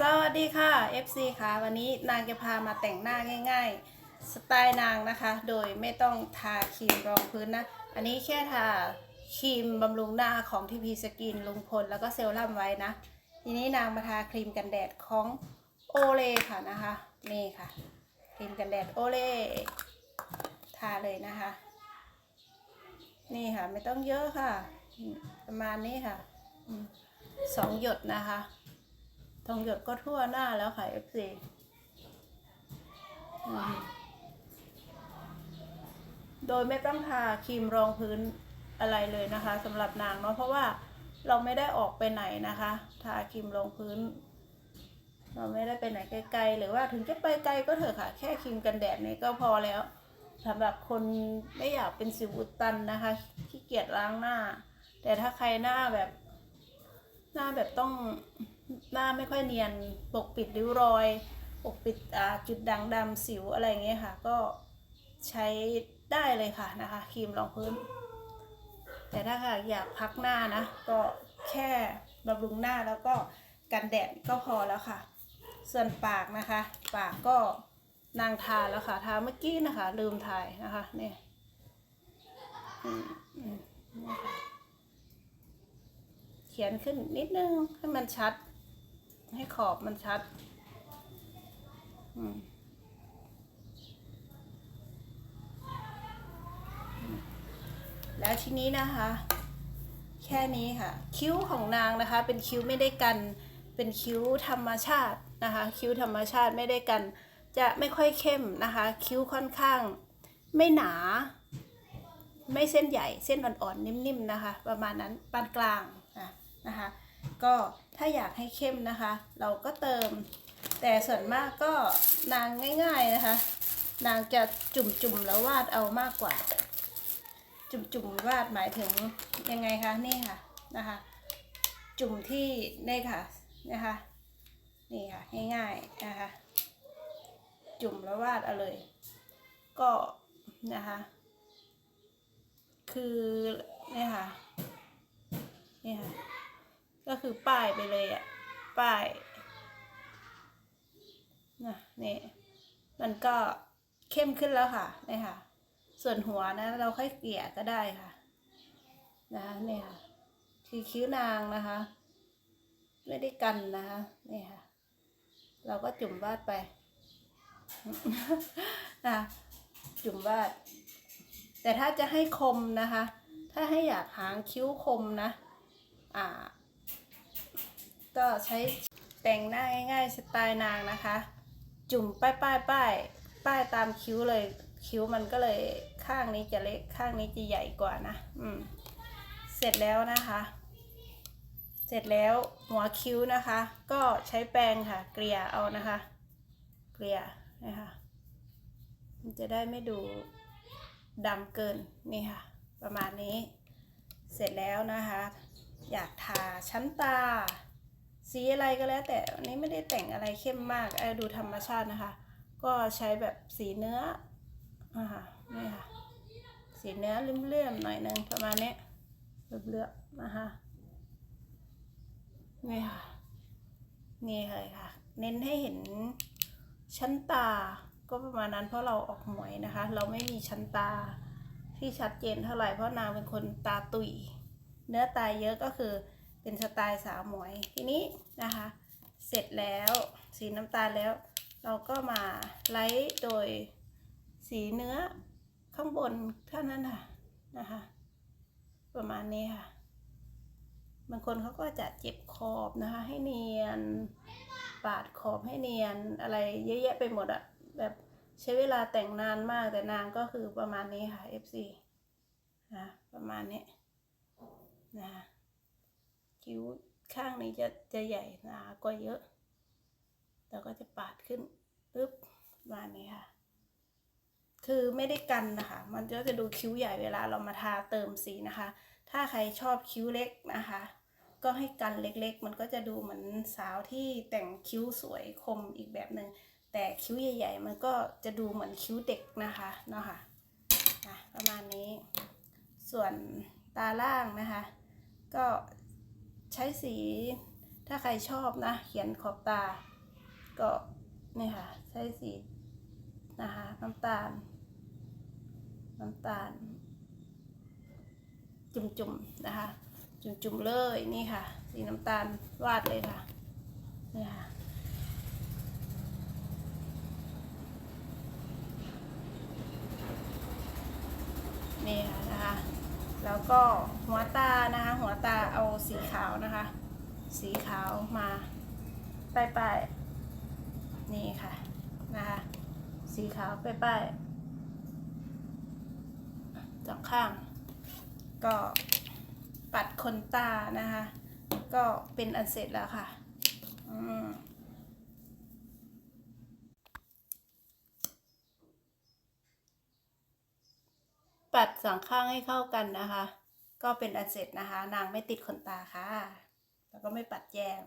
สวัสดีค่ะ FC ค่ะ วันนี้นางจะพามาแต่งหน้าง่าย ๆ สไตล์นางนะคะ โดยไม่ต้องทาครีมรองพื้นนะ อันนี้แค่ทาครีมบำรุงหน้าของทีพีสกินลุงพลแล้วก็เซรั่มไว้นะ ทีนี้นางมาทาครีมกันแดดของโอเลค่ะนะคะ นี่ค่ะ ครีมกันแดดโอเลทาเลยนะคะ นี่ค่ะไม่ต้องเยอะค่ะ ประมาณนี้ค่ะสองหยดนะคะ ทองหยดก็ทั่วหน้าแล้วค่ะ FC อืมโดยไม่ต้องทาครีมรองพื้นอะไรเลยนะคะสำหรับนางเนาะเพราะว่าเราไม่ได้ออกไปไหนนะคะ ทาครีมรองพื้น เราไม่ได้ไปไหนไกลๆหรือว่าถึงจะไปไกลก็เถอะค่ะ แค่ครีมกันแดดนี่ก็พอแล้วสำหรับคนไม่อยากเป็นสิวอุดตันนะคะขี้เกียจล้างหน้า แต่ถ้าใครหน้าแบบหน้าแบบต้อง หน้าไม่ค่อยเนียนปกปิดริ้วรอยปกปิดจุดด่างดำสิวอะไรเงี้ยค่ะ ก็ใช้ได้เลยค่ะนะคะครีมรองพื้น แต่ถ้าหากอยากพักหน้านะ ก็แค่บำรุงหน้าแล้วก็กันแดดก็พอแล้วค่ะ ส่วนปากนะคะ ปากก็นางทาแล้วค่ะทาเมื่อกี้นะคะ ลืมถ่ายนะคะเนี่ยเขียนขึ้นนิดนึงให้มันชัด ให้ขอบมันชัด อืมแล้วทีนี้นะคะ แค่นี้ค่ะ คิ้วของนางนะคะ เป็นคิ้วไม่ได้กัน เป็นคิ้วธรรมชาตินะคะ คิ้วธรรมชาติไม่ได้กัน จะไม่ค่อยเข้มนะคะ คิ้วค่อนข้าง ไม่หนา ไม่เส้นใหญ่เส้นอ่อนๆนิ่มๆนะคะ ประมาณนั้นปานกลางนะนะคะ ก็ถ้าอยากให้เข้มนะคะ เราก็เติม แต่ส่วนมากก็นางง่าย ๆนะคะ นางจะจุ่มๆแล้ววาดเอามากกว่า จุ่มๆวาดหมายถึงยังไงคะนี่ค่ะนะคะ จุ่มที่นี่ค่ะนะคะนี่ค่ะง่ายๆนะคะ จุ่มแล้ววาดเอาเลย ก็นะคะ คือเนี่ยค่ะเนี่ยค่ะ ก็คือป้ายไปเลยอะป้ายนะนี่มันก็เข้มขึ้นแล้วค่ะนี่ค่ะ ส่วนหัวนะ เราค่อยเกลี่ยก็ได้ค่ะ นะเนี่ยค่ะคือคิ้วนางนะคะ ไม่ได้กันนะคะนี่ค่ะ เราก็จุ่มวาดไปนะจุ่มวาด แต่ถ้าจะให้คมนะคะ ถ้าให้อยากหางคิ้วคมนะ อ่า ก็ใช้แต่งหน้าง่าย ๆ สไตล์นางนะคะ จุ่มป้ายป้ายป้ายป้ายตามคิ้วเลยคิ้วมันก็เลยข้างนี้จะเล็กข้างนี้จะใหญ่กว่านะอืมเสร็จแล้วนะคะ เสร็จแล้วหัวคิ้วนะคะ ก็ใช้แปรงค่ะ เกลี่ยเอานะคะ เกลี่ยนะคะมันจะได้ไม่ดูดำเกินนี่ค่ะ ประมาณนี้ เสร็จแล้วนะคะ อยากทาชั้นตา สีอะไรก็แล้ว แต่อันนี้ไม่ได้แต่งอะไรเข้มมากเออดูธรรมชาตินะคะ ก็ใช้แบบสีเนื้ออ่านี่ค่ะสีเนื้อเลื่อมๆหน่อยหนึงประมาณนี้เลือกๆนะคะนี่ค่ะนี่เลยค่ะ เน้นให้เห็นชั้นตาก็ประมาณนั้นเพราะเราออกหมวยนะคะ เราไม่มีชั้นตาที่ชัดเจนเท่าไหร่เพราะนางเป็นคนตาตุยเนื้อตาเยอะก็คือ เป็นสไตล์สาวหมวย ทีนี้นะคะ เสร็จแล้วสีน้ำตาลแล้ว เราก็มาไล่โดยสีเนื้อข้างบนเท่านั้นค่ะนะคะ ประมาณนี้ค่ะบางคนเขาก็จะเจ็บขอบนะคะ ให้เนียนปาดขอบให้เนียนอะไรเยอะแยะไปหมดอะแบบใช้เวลาแต่งนานมากแต่นางก็คือประมาณนี้ค่ะ FC นะประมาณนี้นะ คิ้วข้างนี้จะจะใหญ่หนากว่าเยอะ แล้วก็จะปาดขึ้นปึ๊บมานี้ค่ะ คือไม่ได้กันนะคะ มันก็จะดูคิ้วใหญ่เวลาเรามาทาเติมสีนะคะ ถ้าใครชอบคิ้วเล็กนะคะ ก็ให้กันเล็กๆ มันก็จะดูเหมือนสาวที่แต่งคิ้วสวยคมอีกแบบหนึ่งแต่คิ้วใหญ่ ๆ มันก็จะดูเหมือนคิ้วเด็กนะคะเนาะค่ะนะประมาณนี้ ส่วนตาล่างนะคะ ก็ ใช้สีถ้าใครชอบนะ เขียนขอบตา ก็นี่ค่ะ ใช้สีนะคะน้ำตาล น้ำตาล จุ่มๆนะคะ จุ่มๆเลยนี่ค่ะ สีน้ำตาลวาดเลยค่ะนี่ค่ะนี่ค่ะนะคะ แล้วก็ สีขาวนะคะ สีขาวมาป้ายป้ายๆนี่ค่ะนะคะสีขาวป้ายป้ายๆสองข้าง ก็ปัดขนตานะคะ ก็เป็นอันเสร็จแล้วค่ะอืมปัดสองข้างให้เข้ากันนะคะ ก็เป็นอันเสร็จนะคะ นางไม่ติดขนตาค่ะ แล้วก็ไม่ปัดแยม